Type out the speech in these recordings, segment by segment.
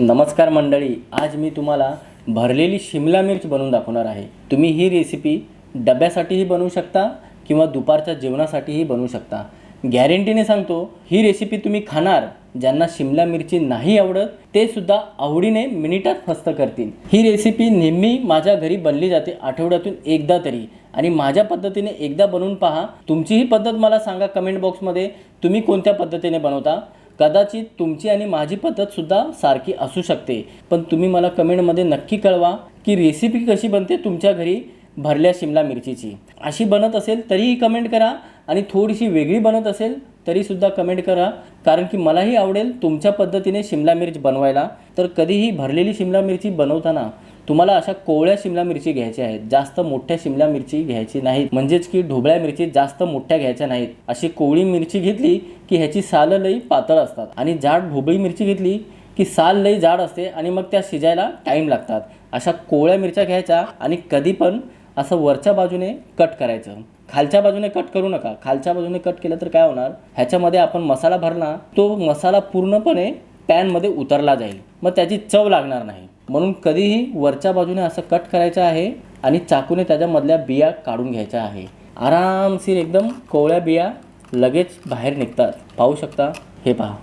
नमस्कार मंडळी आज मी तुम्हाला भरलेली शिमला मिर्च बनवून दाखवणार आहे. तुम्ही ही रेसिपी डब्यासाठीही बनवू शकता किंवा दुपारच्या जेवणासाठीही बनवू शकता. गॅरंटीने सांगतो ही रेसिपी तुम्ही खाणार ज्यांना शिमला मिरची नाही आवडत ते सुद्धा आवडीने मिनिटात फस्त करतील. ही रेसिपी नेहमी माझ्या घरी बनली जाते आठवड्यातून एकदा तरी. आणि माझ्या पद्धतीने एकदा बनवून पहा. तुमचीही पद्धत मला सांगा कमेंट बॉक्समध्ये. तुम्ही कोणत्या पद्धतीने बनवता? कदाचित तुमची आणि माझी पद्धतसुद्धा सारखी असू शकते. पण तुम्ही मला कमेंटमध्ये नक्की कळवा की रेसिपी कशी बनते तुमच्या घरी भरल्या शिमला मिरचीची. अशी बनत असेल तरीही कमेंट करा आणि थोडीशी वेगळी बनत असेल तरीसुद्धा कमेंट करा. कारण की मलाही आवडेल तुमच्या पद्धतीने शिमला मिरच बनवायला. तर कधीही भरलेली शिमला मिरची बनवताना तुम्हाला अशा कोवळ्या शिमला मिरची घ्यायच्या आहेत जास्त मोठ्या शिमला मिरची घ्यायची नाहीत. म्हणजेच की ढोबळ्या मिरची जास्त मोठ्या घ्यायच्या नाहीत. अशी कोवळी मिरची घेतली की ह्याची साल लई पातळ असतात आणि जाड ढोबळी मिरची घेतली की साल लई जाड असते आणि मग त्या शिजायला टाईम लागतात. अशा कोवळ्या मिरच्या घ्यायच्या आणि कधी पण असं वरच्या बाजूने कट करायचं. खालच्या बाजूने कट करू नका. खालच्या बाजूने कट केलं तर काय होणार? ह्याच्यामध्ये आपण मसाला भरला तो मसाला पूर्णपणे पॅनमध्ये उतरला जाईल. मग त्याची चव लागणार नाही. म्हणून कधीही वरच्या बाजूने असं कट करायचं आहे आणि चाकूने त्याच्यामधल्या बिया काढून घ्यायच्या आहे. आरामशीर एकदम कोवळ्या बिया लगेच बाहेर निघतात. पाहू शकता? हे पहा.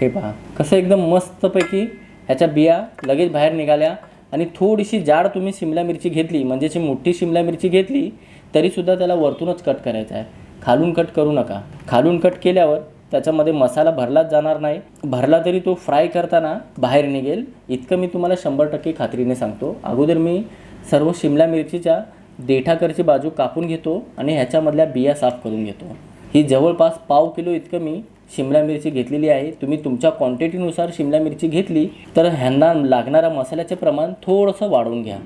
हे पहा. कसं एकदम मस्तपैकी ह्याच्या बिया लगेच बाहेर निघाल्या आणि थोडीशी जाड तुम्ही शिमला मिरची घेतली म्हणजे जी मोठी शिमला मिरची घेतली तरीसुद्धा त्याला वरतूनच कट करायचा आहे. खालून कट करू नका. खालून कट केल्यावर त्याच्यामध्ये मसाला भरलाच जाणार नाही. भरला तरी तो फ्राय करताना बाहेर निघेल. इतकं मी तुम्हाला शंभर टक्के खात्रीने सांगतो. अगोदर मी सर्व शिमला मिरचीच्या देठाकरची बाजू कापून घेतो आणि ह्याच्यामधल्या बिया साफ करून घेतो. ही जवळपास पाव किलो इतकं मी शिमला मिरची घेतलेली आहे. तुम्ही तुमच्या क्वांटिटीनुसार शिमला मिरची घेतली तर ह्यांना लागणाऱ्या मसाल्याचे प्रमाण थोडंसं वाढवून घ्या.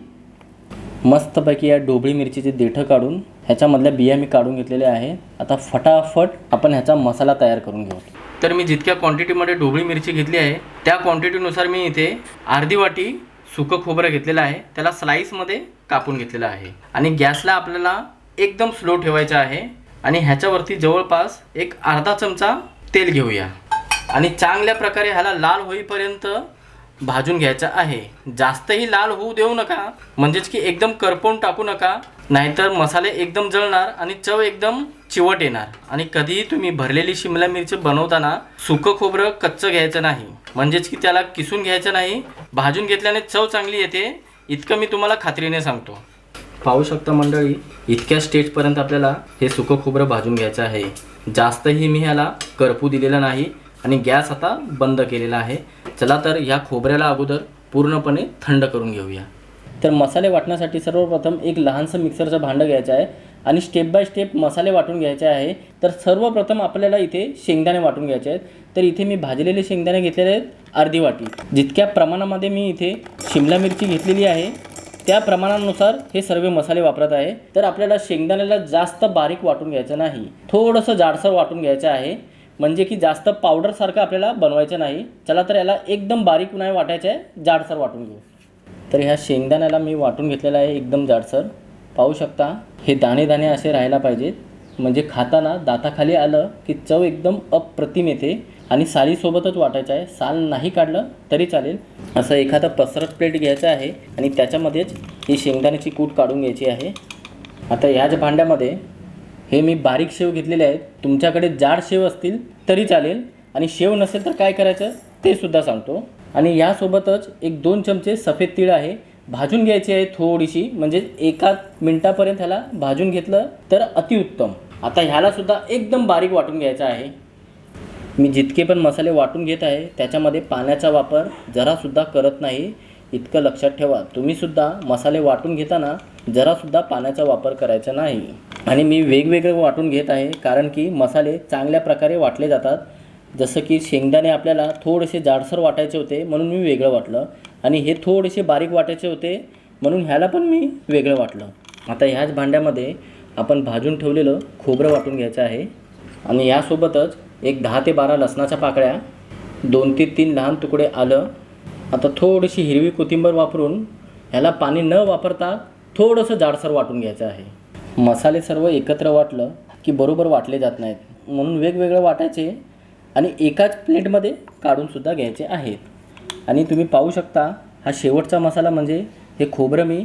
मस्तपैकी या डोबळी मिरचीचे देठं काढून ह्याच्यामधल्या बिया मी काढून घेतलेल्या आहे. आता फटाफट आपण ह्याचा मसाला तयार करून घेऊ. तर मी जितक्या क्वांटिटीमध्ये ढोबळी मिरची घेतली आहे त्या क्वांटिटीनुसार मी इथे अर्धी वाटी सुकं खोबरं घेतलेलं आहे. त्याला स्लाईसमध्ये कापून घेतलेलं आहे. आणि गॅसला आपल्याला एकदम स्लो ठेवायचं आहे. आणि ह्याच्यावरती जवळपास एक अर्धा चमचा तेल घेऊया. आणि चांगल्या प्रकारे ह्याला लाल होईपर्यंत भाजून घ्यायचं आहे. जास्तही लाल होऊ देऊ नका. म्हणजेच की एकदम करपवून टाकू नका. नाहीतर मसाले एकदम जळणार आणि चव एकदम चिवट येणार. आणि कधीही तुम्ही भरलेली शिमला मिरची बनवताना सुकं खोबरं कच्चं घ्यायचं नाही. म्हणजेच की त्याला किसून घ्यायचं नाही. भाजून घेतल्याने चव चांगली येते. इतकं मी तुम्हाला खात्रीने सांगतो. पाहू शकता मंडळी इतक्या स्टेजपर्यंत आपल्याला हे सुकं खोबरं भाजून घ्यायचं आहे. जास्तही मी ह्याला करपू दिलेलं नाही. आणि गॅस आता बंद केलेला आहे. चला तर ह्या खोबऱ्याला अगोदर पूर्णपणे थंड करून घेऊया. तर मसाले वाटण्यासाठी सर्वप्रथम एक लहानसं मिक्सरचं भांडं घ्यायचं आहे आणि स्टेप बाय स्टेप मसाले वाटून घ्यायचे आहे. तर सर्वप्रथम आपल्याला इथे शेंगदाणे वाटून घ्यायचे आहेत. तर इथे मी भाजलेले शेंगदाणे घेतलेले आहेत अर्धी वाटी. जितक्या प्रमाणामध्ये मी इथे शिमला मिरची घेतलेली आहे त्या प्रमाणानुसार हे सर्व मसाले वापरत आहे. तर आपल्याला शेंगदाण्याला जास्त बारीक वाटून घ्यायचं नाही. थोडंसं जाडसर वाटून घ्यायचं आहे. म्हणजे की जास्त पावडरसारखं आपल्याला बनवायचं नाही. चला तर याला एकदम बारीक नाही वाटायचं आहे जाडसर वाटून घेऊ. तर ह्या शेंगदाण्याला मी वाटून घेतलेला आहे एकदम जाडसर. पाहू शकता हे दाणे दाणे असे राहायला पाहिजेत. म्हणजे खाताना दाताखाली आलं की चव एकदम अप्रतिम येते आणि सालीसोबतच वाटायचं आहे. साल नाही काढलं तरी चालेल. असं एखादं पसरत प्लेट घ्यायचं आहे आणि त्याच्यामध्येच ही शेंगदाण्याची कूट काढून घ्यायची आहे. आता ह्याच भांड्यामध्ये हे मी बारीक शेव घेतलेले आहेत. तुमच्याकडे जाड शेव असतील तरी चालेल. आणि शेव नसेल तर काय करायचं ते सुद्धा सांगतो. आणि यासोबतच एक दोन चमचे सफेद तीळ आहे. भाजून घ्यायची आहे थोडीशी. म्हणजे एका मिनटापर्यंत ह्याला भाजून घेतलं तर अतिउत्तम. आता ह्याला सुद्धा एकदम बारीक वाटून घ्यायचं आहे. मी जितके पण मसाले वाटून घेत आहे त्याच्यामध्ये पाण्याचा वापर जरासुद्धा करत नाही. इतकं लक्षात ठेवा. तुम्हीसुद्धा मसाले वाटून घेताना जरासुद्धा पाण्याचा वापर करायचा नाही. आणि मी वेगवेगळे वाटून घेत आहे कारण की मसाले चांगल्या प्रकारे वाटले जातात. जसं की शेंगदाणे आपल्याला थोडेसे जाडसर वाटायचे होते म्हणून मी वेगळं वाटलं. आणि हे थोडेसे बारीक वाटायचे होते म्हणून ह्याला पण मी वेगळं वाटलं. आता ह्याच भांड्यामध्ये आपण भाजून ठेवलेलं खोबरं वाटून घ्यायचं आहे. आणि यासोबतच एक दहा ते बारा लसणाच्या पाकळ्या दोन ते तीन लहान तुकडे आलं आता थोडीशी हिरवी कोथिंबर वापरून ह्याला पाणी न वापरता थोडंसं जाडसर वाटून घ्यायचं आहे. मसाले सर्व एकत्र वाटलं की बरोबर वाटले जात नाहीत. म्हणून वेगवेगळं वाटायचे आणि एकाच प्लेटमध्ये काढूनसुद्धा घ्यायचे आहेत. आणि तुम्ही पाहू शकता हा शेवटचा मसाला म्हणजे हे खोबरं मी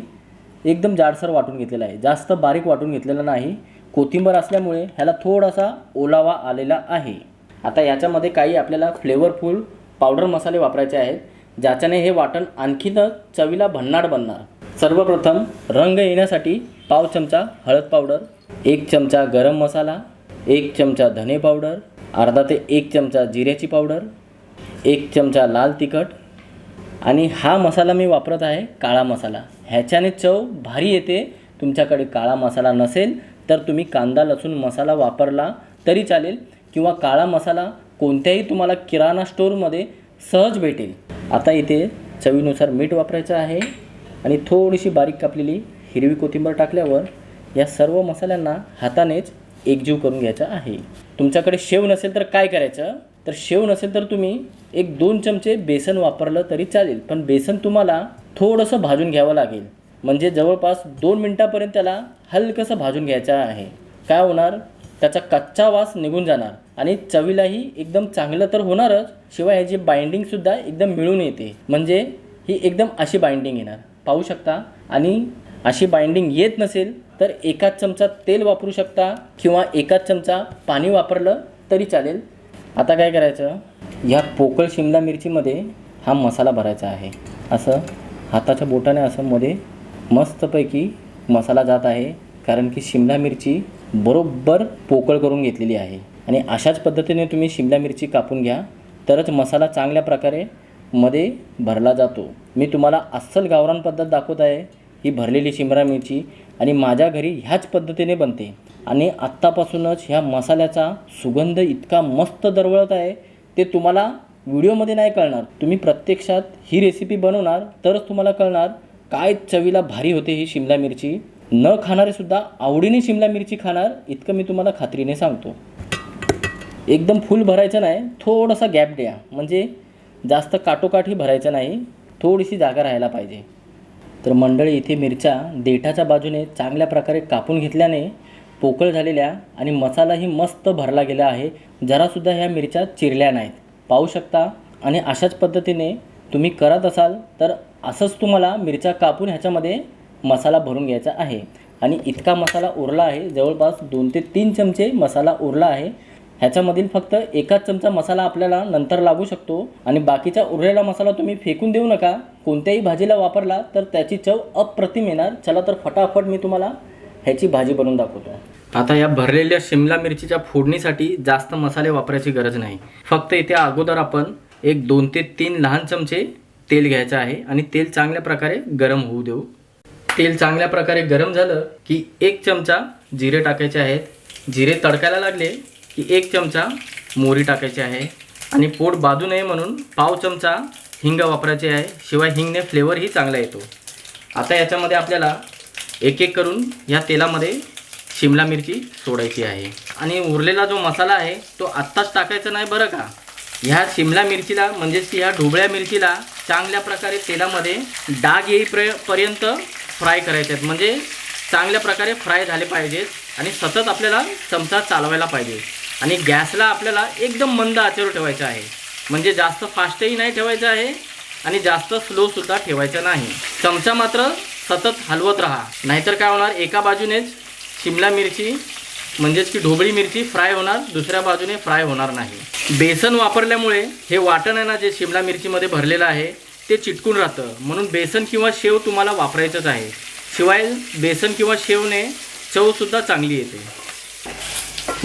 एकदम जाडसर वाटून घेतलेलं आहे. जास्त बारीक वाटून घेतलेलं नाही. कोथिंबर असल्यामुळे ह्याला थोडासा ओलावा आलेला आहे. आता याच्यामध्ये काही आपल्याला फ्लेवरफुल पावडर मसाले वापरायचे आहेत. ज्याच्याने हे वाटण आणखीनच चवीला भन्नाट बनणार. सर्वप्रथम रंग येण्यासाठी पाव चमचा हळद पावडर एक चमचा गरम मसाला एक चमचा धने पावडर अर्धा ते एक चमचा जिऱ्याची पावडर एक चमचा लाल तिखट आणि हा मसाला मी वापरत आहे काळा मसाला. ह्याच्याने चव भारी येते. तुमच्याकडे काळा मसाला नसेल तर तुम्ही कांदा लसूण मसाला वापरला तरी चालेल किंवा काळा मसाला कोणत्याही तुम्हाला किराणा स्टोअरमध्ये सहज भेटेल. आता इथे चवीनुसार मीठ वापरायचं आहे आणि थोडीशी बारीक कापलेली हिरवी कोथिंबीर टाकल्यावर या सर्व मसाल्यांना हातानेच एकजीव करून घ्यायचा आहे. तुमच्याकडे शेव नसेल तर काय करायचं? तर शेव नसेल तर तुम्ही एक दोन चमचे बेसन वापरलं तरी चालेल पण बेसन तुम्हाला थोडंसं भाजून घ्यावं लागेल. म्हणजे जवळपास दोन मिनटापर्यंत त्याला हलकंसं भाजून घ्यायचं आहे. काय होणार? त्याचा कच्चा वास निघून जाणार. आणि चवीलाही एकदम चांगलं तर होणारच शिवाय ह्याची बाइंडिंगसुद्धा एकदम मिळून येते. म्हणजे ही एकदम अशी बाइंडिंग येणार. पाहू शकता? आणि अशी बाइंडिंग येत नसेल तर एकाच चमचा तेल वापरू शकता किंवा एकाच चमचा पाणी वापरलं तरी चालेल. आता काय करायचं? ह्या पोकळ शिमला मिरचीमध्ये हा मसाला भरायचा आहे. असं हाताच्या बोटाने असं मध्ये मस्तपैकी मसाला जात आहे. कारण की शिमला मिरची बरोबर पोकळ करून घेतलेली आहे. आणि अशाच पद्धतीने तुम्ही शिमला मिरची कापून घ्या. तरच मसाला चांगल्या प्रकारे मध्ये भरला जातो. मी तुम्हाला अस्सल गावरान पद्धत दाखवत आहे. ही भरलेली शिमला मिरची आणि माझ्या घरी ह्याच पद्धतीने बनते. आणि आत्तापासूनच ह्या मसाल्याचा सुगंध इतका मस्त दरवळत आहे ते तुम्हाला व्हिडिओमध्ये नाही कळणार. तुम्ही प्रत्यक्षात ही रेसिपी बनवणार तरच तुम्हाला कळणार काय चवीला भारी होते ही शिमला मिरची. न खाणारेसुद्धा आवडीने शिमला मिरची खाणार इतकं मी तुम्हाला खात्रीने सांगतो. एकदम फुल भरायचं नाही थोडासा गॅप द्या. म्हणजे जास्त काटोकाठही भरायचं नाही थोडीशी जागा राहायला पाहिजे. तर मंडळी इथे मिरच्या देठाच्या बाजूने चांगल्या प्रकारे कापून घेतल्याने पोकळ झालेल्या आणि मसालाही मस्त भरला गेला आहे. जरासुद्धा ह्या मिरच्या चिरल्या नाहीत. पाहू शकता आणि अशाच पद्धतीने तुम्ही करत असाल तर असंच तुम्हाला मिरच्या कापून ह्याच्यामध्ये मसाला भरून घ्यायचा आहे. आणि इतका मसाला उरला आहे जवळपास दोन ते तीन चमचे मसाला उरला आहे. ह्याच्यामधील फक्त एकाच चमचा मसाला आपल्याला नंतर लागू शकतो. आणि बाकीचा उरलेला मसाला तुम्ही फेकून देऊ नका. कोणत्याही भाजीला वापरला तर त्याची चव अप्रतिम येणार. चला तर फटाफट मी तुम्हाला ह्याची भाजी बनवून दाखवतो. आता या भरलेल्या शिमला मिरचीच्या फोडणीसाठी जास्त मसाले वापरायची गरज नाही. फक्त इथे अगोदर आपण एक दोन ते तीन लहान चमचे तेल घ्यायचं आहे. आणि तेल चांगल्या प्रकारे गरम होऊ देऊ. तेल चांगल्या प्रकारे गरम झालं की एक चमचा जिरे टाकायचे आहेत. जिरे तडकायला लागले की एक चमचा मोहरी टाकायची आहे. आणि पोट बाजू नये म्हणून पाव चमचा हिंग वापरायचे आहे. शिवाय हिंगने फ्लेवरही चांगला येतो. आता याच्यामध्ये आपल्याला एक एक करून या तेलामध्ये शिमला मिरची सोडायची आहे. आणि उरलेला जो मसाला आहे तो आत्ताच टाकायचा नाही बरं का? ह्या शिमला मिरचीला म्हणजेच की ह्या ढोबळ्या मिरचीला चांगल्या प्रकारे तेलामध्ये डाग येईपर्य पर्यंत फ्राय करायचे आहेत. म्हणजे चांगल्या प्रकारे फ्राय झाले पाहिजेत आणि सतत आपल्याला चमचा चालवायला पाहिजे. आणि गॅसला आपल्याला एकदम मंद आचेवर ठेवायचं आहे. म्हणजे जास्त फास्टही नाही ठेवायचं आहे आणि जास्त स्लोसुद्धा ठेवायचं नाही. चमचा मात्र सतत हलवत राहा. नाहीतर काय होणार? एका बाजूनेच शिमला मिरची म्हणजेच की ढोबळी मिरची फ्राय होणार दुसऱ्या बाजूने फ्राय होणार नाही. बेसन वापरल्यामुळे हे वाटण आहे ना जे शिमला मिरचीमध्ये भरलेलं आहे ते चिटकून राहतं. म्हणून बेसन किंवा शेव तुम्हाला वापरायचंच आहे. शिवाय बेसन किंवा शेवने चवसुद्धा चांगली येते.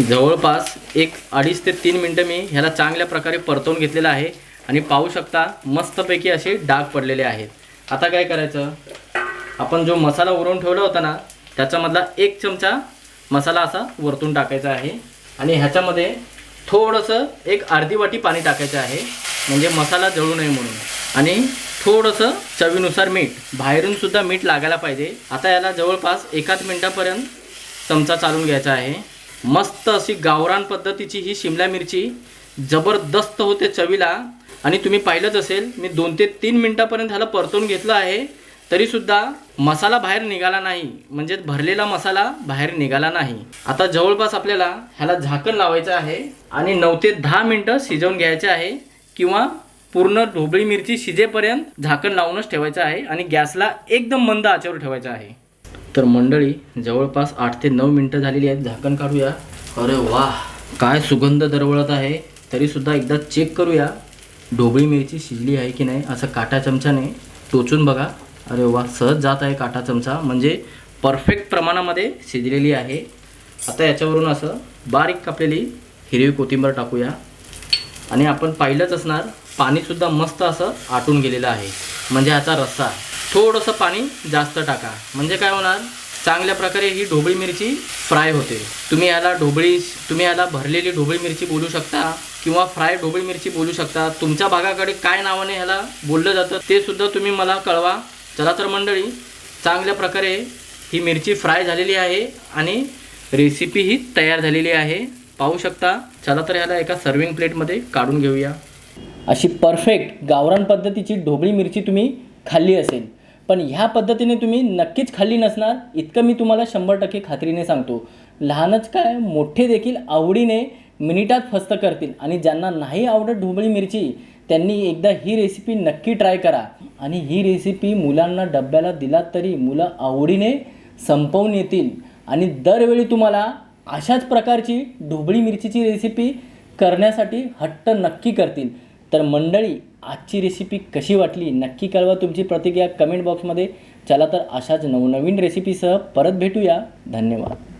जवळपास एक अडीच ते तीन मिनटं मी ह्याला चांगल्या प्रकारे परतवून घेतलेलं आहे आणि पाहू शकता मस्तपैकी असे डाग पडलेले आहेत. आता काय करायचं? आपण जो मसाला उरवून ठेवला होता ना त्याच्यामधला एक चमचा मसाला असा वरतून टाकायचा आहे. आणि ह्याच्यामध्ये थोडंसं एक अर्धी वाटी पाणी टाकायचं आहे. म्हणजे मसाला जळू नये म्हणून. आणि थोडंसं चवीनुसार मीठ. बाहेरूनसुद्धा मीठ लागायला पाहिजे. आता याला जवळपास एकाच मिनटापर्यंत चमचा चालून घ्यायचा आहे. मस्त अशी गावरान पद्धतीची ही शिमला मिरची जबरदस्त होते चवीला. आणि तुम्ही पाहिलंच असेल मी दोन ते तीन मिनटापर्यंत ह्याला परतून घेतलं आहे. तरीसुद्धा मसाला बाहेर निघाला नाही. म्हणजे भरलेला मसाला बाहेर निघाला नाही. आता जवळपास आपल्याला ह्याला झाकण लावायचं आहे. आणि नऊ ते दहा मिनटं शिजवून घ्यायचे आहे. किंवा पूर्ण ढोबळी मिरची शिजेपर्यंत झाकण लावूनच ठेवायचं आहे आणि गॅसला एकदम मंद आचेवर ठेवायचं आहे. तर मंडळी जवळपास आठ ते नऊ मिनटं झालेली आहेत झाकण काढूया. अरे वा काय सुगंध दरवळत आहे. तरीसुद्धा एकदा चेक करूया. ढोबळी मिरची शिजली आहे की नाही असं काटा चमच्याने टोचून बघा. अरे वा सहज जात आहे काटा चमचा. म्हणजे परफेक्ट प्रमाणामध्ये शिजलेली आहे. आता याच्यावरून असं बारीक कापलेली हिरवी कोथिंबर टाकूया. आणि आपण पाहिलंच असणार पाणीसुद्धा मस्त असं आटून गेलेलं आहे. म्हणजे ह्याचा रस्सा. थोडंसं पाणी जास्त टाका. म्हणजे काय होणार? चांगल्या प्रकारे ही ढोबळी मिरची फ्राय होते. तुम्ही याला ढोबळी तुम्ही याला भरलेली ढोबळी मिरची बोलू शकता किंवा फ्राय ढोबळी मिरची बोलू शकता. तुमच्या भागाकडे काय नावाने ह्याला बोललं जातं ते सुद्धा तुम्ही मला कळवा. चला तर मंडळी चांगल्या प्रकारे ही मिरची फ्राय झालेली आहे आणि रेसिपी ही तयार झालेली आहे. पाहू शकता. चला तर ह्याला एका सर्विंग प्लेटमध्ये काढून घेऊया. अशी परफेक्ट गावरान पद्धतीची ढोबळी मिरची तुम्ही खाल्ली असेल. पण ह्या पद्धतीने तुम्ही नक्कीच खाल्ली नसणार इतकं मी तुम्हाला शंभर टक्के खात्रीने सांगतो. लहानच काय मोठे देखील आवडीने मिनिटात फस्त करतील आणि ज्यांना नाही आवडत ढोबळी मिरची त्यांनी एकदा ही रेसिपी नक्की ट्राय करा. आणि ही रेसिपी मुलांना डब्याला दिलात तरी मुलं आवडीने संपवून येतील. आणि दरवेळी तुम्हाला अशाच प्रकारची ढोबळी मिरचीची रेसिपी करण्यासाठी हट्ट नक्की करतील. तर मंडळी आजची रेसिपी कशी वाटली? नक्की कळवा तुमची प्रतिक्रिया कमेंट बॉक्समध्ये चला तर अशाच नवनवीन रेसिपीसह परत भेटूया. धन्यवाद.